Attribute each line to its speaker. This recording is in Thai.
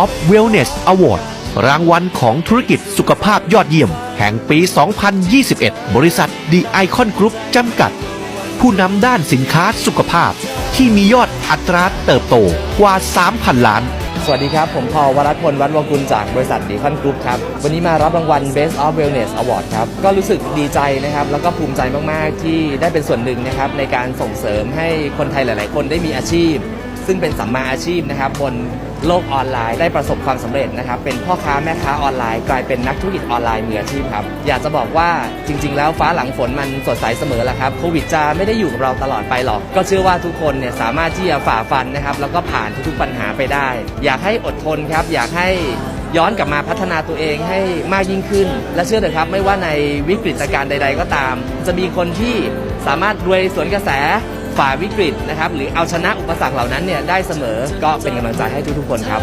Speaker 1: of Wellness Award รางวัลของธุรกิจสุขภาพยอดเยี่ยม แห่งปี 2021 บริษัท The Icon Group จำกัด ผู้นำด้านสินค้าสุขภาพ ที่มียอดอัตราเติบโตกว่า 3,000 ล้าน
Speaker 2: สวัสดีครับ ผมพอวรัตพลวัฒนวงกุลจากบริษัทดีคอนกรุ๊ปครับ วันนี้มารับรางวัล Best of Wellness Award ครับ ก็รู้สึกดีใจนะครับ แล้วก็ภูมิใจมาก ๆ ที่ได้เป็นส่วนหนึ่งนะครับ ในการส่งเสริมให้คนไทยหลาย ๆ คนได้มีอาชีพ ซึ่งเป็นสัมมาอาชีพนะครับบนโลกออนไลน์ ได้ประสบความสำเร็จนะครับเป็นพ่อค้าแม่ค้าออนไลน์ กลายเป็นนักธุรกิจออนไลน์มืออาชีพครับอยากจะบอกว่าจริง ๆ แล้วฟ้าหลังฝนมันสดใสเสมอแหละครับโควิดจะไม่ได้อยู่กับเราตลอดไปหรอก ก็เชื่อว่าทุกคนเนี่ยสามารถที่จะฝ่าฟันนะครับแล้วก็ผ่านทุกๆปัญหาไปได้ อยากให้อดทนครับอยากให้ย้อนกลับมาพัฒนาตัวเองให้มากยิ่งขึ้น และเชื่อเถอะครับ ไม่ว่าในวิกฤตการณ์ใด ๆ ก็ตาม จะมีคนที่สามารถรวยสวนกระแส ฝ่าวิกฤตนะครับหรือเอาชนะอุปสรรคเหล่านั้นเนี่ยได้เสมอก็เป็นกำลังใจให้ทุกๆคนครับ